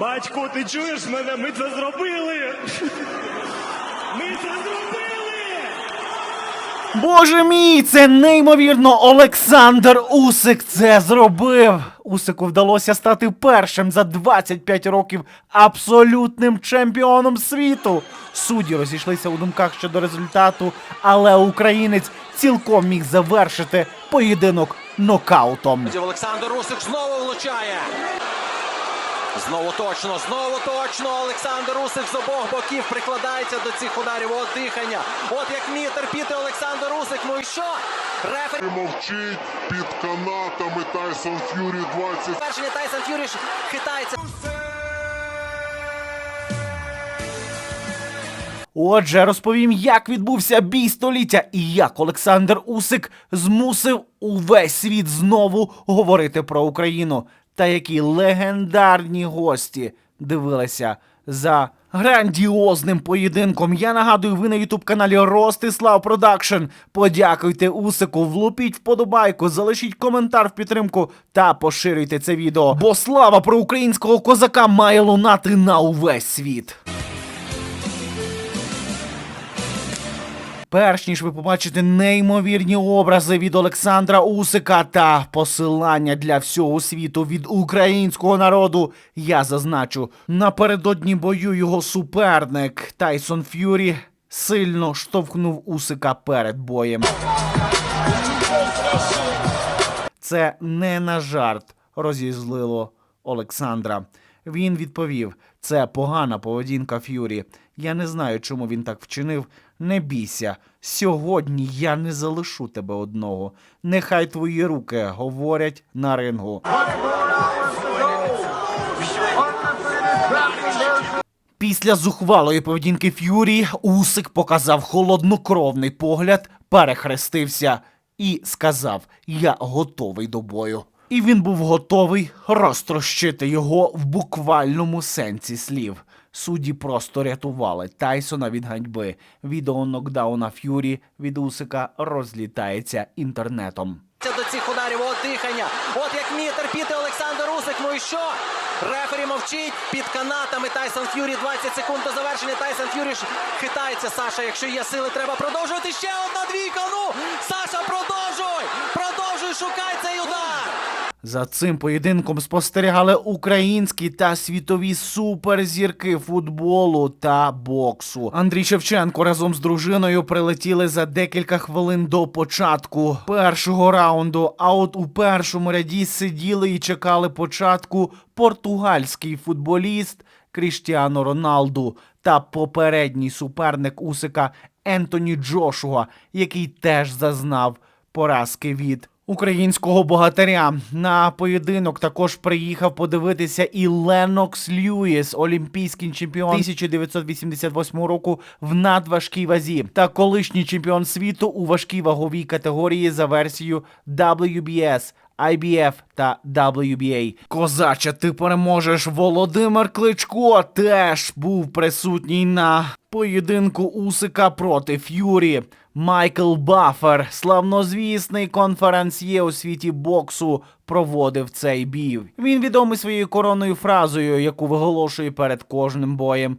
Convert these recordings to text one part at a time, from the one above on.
Батько, ти чуєш мене? Ми це зробили! Ми це зробили! Боже мій, це неймовірно. Олександр Усик це зробив. Усику вдалося стати першим за 25 років абсолютним чемпіоном світу. Судді розійшлися у думках щодо результату, але українець цілком міг завершити поєдинок нокаутом. Олександр Русик знову влучає. Знову точно, знову точно. Олександр Русик з обох боків прикладається до цих ударів. От дихання. От як вміє терпіти Олександр Русик. Ну і що? Рефері Мовчить під канатами Тайсон Ф'юрі 20 Першення Тайсон Ф'юрі хитається. Отже, розповім, як відбувся бій століття і як Олександр Усик змусив увесь світ знову говорити про Україну. Та які легендарні гості дивилися за грандіозним поєдинком. Я нагадую, ви на ютуб каналі Ростислав Продакшн. Подякуйте Усику, влупіть вподобайку, залишіть коментар в підтримку та поширюйте це відео. Бо слава про українського козака має лунати на увесь світ. Перш ніж ви побачите неймовірні образи від Олександра Усика та посилання для всього світу від українського народу, я зазначу, напередодні бою його суперник Тайсон Ф'юрі сильно штовхнув Усика перед боєм. Це не на жарт розізлило Олександра. Він відповів: це погана поведінка Ф'юрі. Я не знаю, чому він так вчинив. Не бійся. Сьогодні я не залишу тебе одного. Нехай твої руки говорять на рингу. Після зухвалої поведінки Ф'юрі Усик показав холоднокровний погляд, перехрестився і сказав: Я готовий до бою. І він був готовий розтрощити його в буквальному сенсі слів. Судді просто рятували Тайсона від ганьби. Відео нокдауна Ф'юрі від Усика розлітається інтернетом. до цих ударів. От дихання. От як вміє терпіти Олександр Русик. Ну і що? Рефері мовчить під канатами Тайсон Ф'юрі. 20 секунд до завершення. Тайсон Ф'юрі хитається. Саша, якщо є сили, треба продовжувати. Ще одна двійка. Ну, Саша, продовжуй! Продовжуй, шукай цей удар! За цим поєдинком спостерігали українські та світові суперзірки футболу та боксу. Андрій Шевченко разом з дружиною прилетіли за декілька хвилин до початку першого раунду. А от у першому ряді сиділи і чекали початку португальський футболіст Кріштіано Роналду та попередній суперник Усика Ентоні Джошуа, який теж зазнав поразки від українського богатиря. На поєдинок також приїхав подивитися і Ленокс Льюіс, олімпійський чемпіон 1988 року в надважкій вазі та колишній чемпіон світу у важкій ваговій категорії за версією WBS. IBF та WBA. Козача, ти переможеш. Володимир Кличко теж був присутній на поєдинку Усика проти Ф'юрі. Майкл Баффер, славнозвісний конференсьє у світі боксу, проводив цей бій. Він відомий своєю коронною фразою, яку виголошує перед кожним боєм.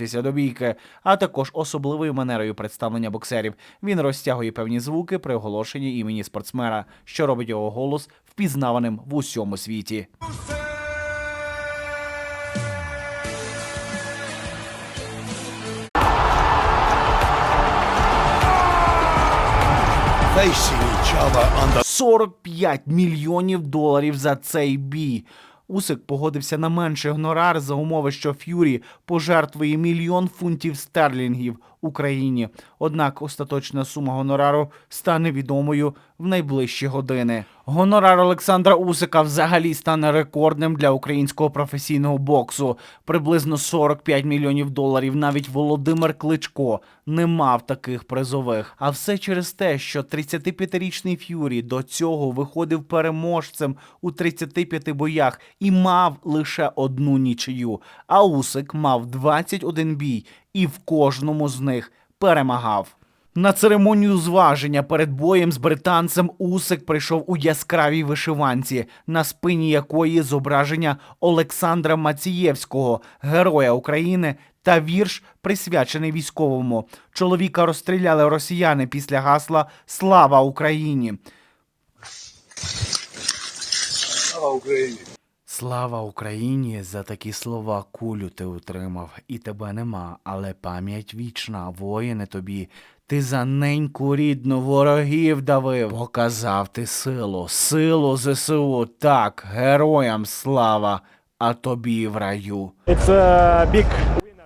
Rumble! До бійки, а також особливою манерою представлення боксерів. Він розтягує певні звуки при оголошенні імені спортсмена, що робить його голос впізнаваним в усьому світі. facing each other under 45 мільйонів доларів за цей бій. Усик погодився на менший гонорар за умови, що Ф'юрі пожертвує мільйон фунтів стерлінгів Україні. Однак остаточна сума гонорару стане відомою в найближчі години. Гонорар Олександра Усика взагалі стане рекордним для українського професійного боксу. Приблизно 45 мільйонів доларів. Навіть Володимир Кличко не мав таких призових. А все через те, що 35-річний Ф'юрі до цього виходив переможцем у 35 боях і мав лише одну нічию. А Усик мав 21 бій і в кожному з них перемагав. На церемонію зваження перед боєм з британцем Усик прийшов у яскравій вишиванці, на спині якої зображення Олександра Мацієвського, героя України, та вірш, присвячений військовому. Чоловіка розстріляли росіяни після гасла Слава Україні. Слава Україні! За такі слова кулю ти утримав, і тебе нема, але пам'ять вічна, воїне тобі. Ти за неньку рідну ворогів давив. Показав ти силу, силу ЗСУ, так, героям слава, а тобі в раю. A big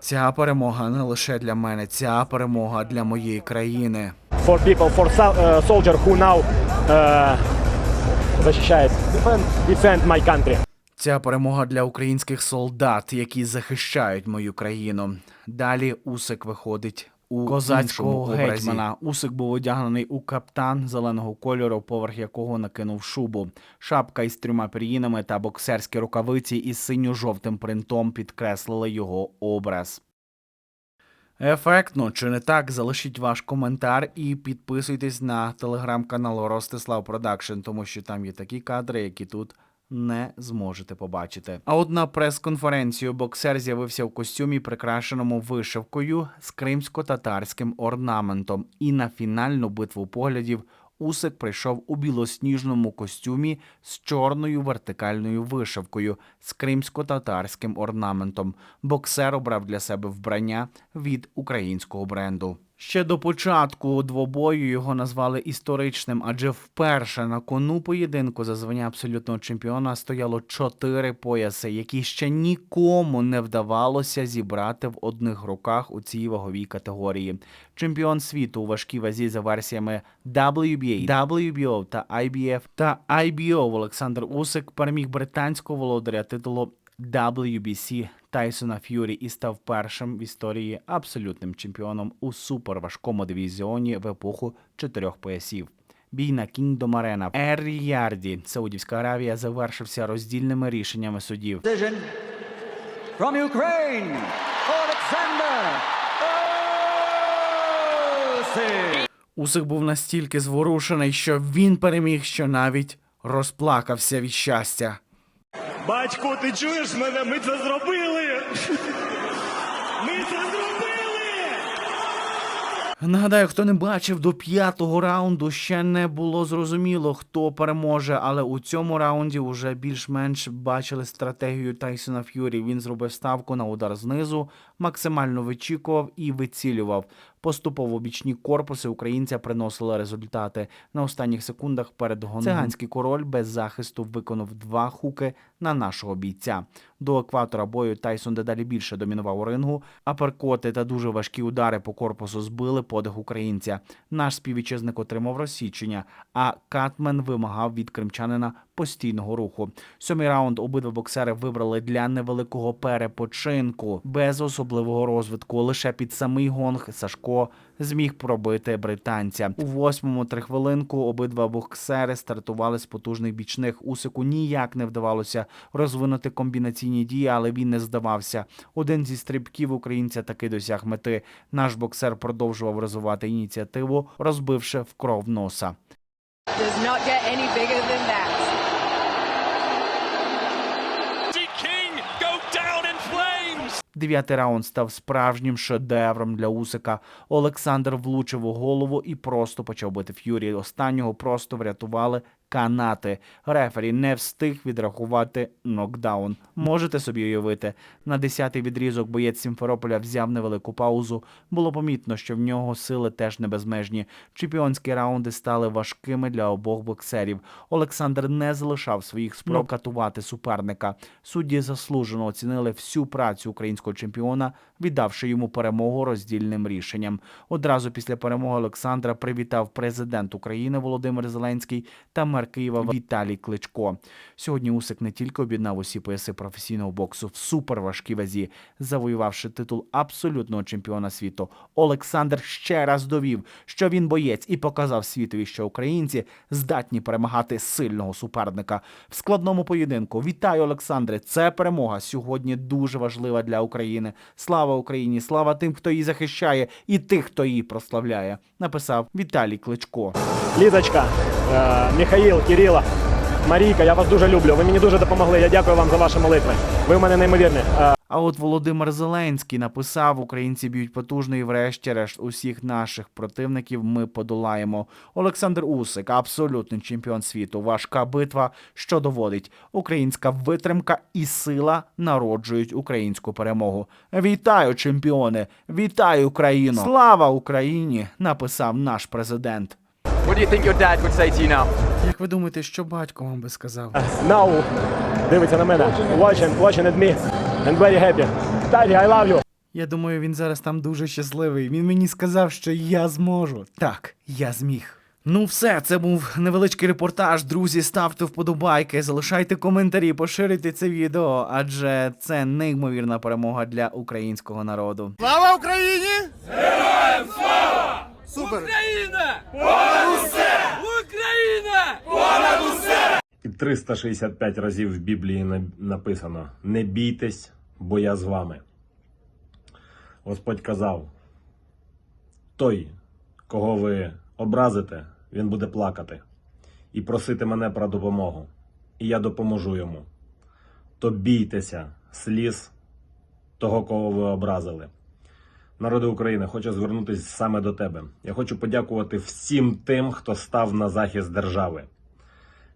Ця перемога не лише для мене, ця перемога для моєї країни. for people, for uh, soldier who now uh, защищает, defend, defend my country. Ця перемога для українських солдат, які захищають мою країну. Далі Усик виходить у козацького гетьмана. Усик був одягнений у каптан зеленого кольору, поверх якого накинув шубу. Шапка із трьома пір'їнами та боксерські рукавиці із синьо-жовтим принтом підкреслили його образ. Ефектно, чи не так? Залишіть ваш коментар і підписуйтесь на телеграм-канал Ростислав Продакшн, тому що там є такі кадри, які тут не зможете побачити. А от на прес-конференцію боксер з'явився в костюмі, прикрашеному вишивкою з кримсько-татарським орнаментом. І на фінальну битву поглядів Усик прийшов у білосніжному костюмі з чорною вертикальною вишивкою з кримсько-татарським орнаментом. Боксер обрав для себе вбрання від українського бренду. Ще до початку двобою його назвали історичним, адже вперше на кону поєдинку за звання абсолютного чемпіона стояло чотири пояси, які ще нікому не вдавалося зібрати в одних руках у цій ваговій категорії. Чемпіон світу у важкій вазі за версіями WBA, WBO та IBF та IBO Олександр Усик переміг британського володаря титулу WBC Тайсона Ф'юрі і став першим в історії абсолютним чемпіоном у суперважкому дивізіоні в епоху чотирьох поясів. Бій на Кінгдом Арена в Ер-Ярді, Саудівська Аравія, завершився роздільними рішеннями судів. from Ukraine, Alexander. Усик був настільки зворушений, що він переміг, що навіть розплакався від щастя. Батьку, ти чуєш мене? Ми це зробили! Ми це зробили! Нагадаю, хто не бачив до п'ятого раунду, ще не було зрозуміло, хто переможе, але у цьому раунді вже більш-менш бачили стратегію Тайсона Ф'юрі. Він зробив ставку на удар знизу, максимально вичікував і вицілював. Поступово бічні корпуси українця приносили результати. На останніх секундах перед гоном циганський король без захисту виконав два хуки на нашого бійця. До екватора бою Тайсон дедалі більше домінував у рингу, а перкоти та дуже важкі удари по корпусу збили подих українця. Наш співвітчизник отримав розсічення, а Катмен вимагав від кримчанина постійного руху. Сьомий раунд обидва боксери вибрали для невеликого перепочинку без особливого розвитку. Лише під самий гонг Сашко зміг пробити британця. У восьмому три хвилинку обидва боксери стартували з потужних бічних. Усику ніяк не вдавалося розвинути комбінаційні дії, але він не здавався. Один зі стрибків українця таки досяг мети. Наш боксер продовжував розвивати ініціативу, розбивши в кров носа. does not get any bigger than that. Дев'ятий раунд став справжнім шедевром для Усика. Олександр влучив у голову і просто почав бити Ф'юрі. Останнього просто врятували канати. Рефері не встиг відрахувати нокдаун. Можете собі уявити. На десятий відрізок боєць Сімферополя взяв невелику паузу. Було помітно, що в нього сили теж не безмежні. Чемпіонські раунди стали важкими для обох боксерів. Олександр не залишав своїх спроб катувати суперника. Судді заслужено оцінили всю працю українського чемпіона, віддавши йому перемогу роздільним рішенням. Одразу після перемоги Олександра привітав президент України Володимир Зеленський та мер мер Києва Віталій Кличко. Сьогодні Усик не тільки об'єднав усі пояси професійного боксу в суперважкій вазі, завоювавши титул абсолютного чемпіона світу. Олександр ще раз довів, що він боєць і показав світові, що українці здатні перемагати сильного суперника в складному поєдинку. Вітаю, Олександре! Це перемога сьогодні дуже важлива для України. Слава Україні! Слава тим, хто її захищає, і тих, хто її прославляє. Написав Віталій Кличко. Лізочка, е, Михаїл, Кирила, Марійка, я вас дуже люблю. Ви мені дуже допомогли. Я дякую вам за ваші молитви. Ви в мене неймовірні. Е, А от Володимир Зеленський написав: Українці б'ють потужно і врешті-решт усіх наших противників ми подолаємо. Олександр Усик, абсолютний чемпіон світу. Важка битва, що доводить українська витримка і сила народжують українську перемогу. Вітаю, чемпіони! Вітаю Україну! Слава Україні! Написав наш президент. What do you think your dad would say to you now? Як ви думаєте, що батько вам би сказав? Now, дивиться на мене. Watching, watching at me. And very happy. Daddy, I love you. Я думаю, він зараз там дуже щасливий. Він мені сказав, що я зможу. Так, я зміг. Ну, все, це був невеличкий репортаж. Друзі, ставте вподобайки, залишайте коментарі, поширюйте це відео, адже це неймовірна перемога для українського народу. І 365 разів в Біблії написано: Не бійтесь, бо я з вами. Господь казав: той, кого ви образите, він буде плакати і просити мене про допомогу. І я допоможу йому. То бійтеся сліз того, кого ви образили. Народи України, хочу звернутися саме до тебе. Я хочу подякувати всім тим, хто став на захист держави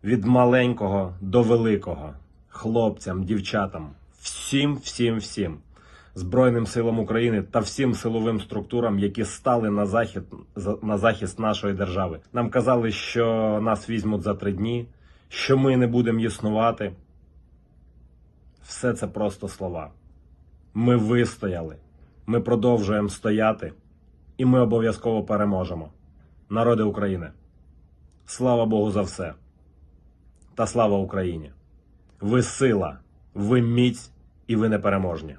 від маленького до великого, хлопцям, дівчатам, всім, всім, всім, Збройним силам України та всім силовим структурам, які стали на захист, на захист нашої держави. Нам казали, що нас візьмуть за три дні, що ми не будемо існувати. Все це просто слова. Ми вистояли, ми продовжуємо стояти, і ми обов'язково переможемо. Народи України. Слава Богу за все та слава Україні! Ви сила, ви міць і ви непереможні.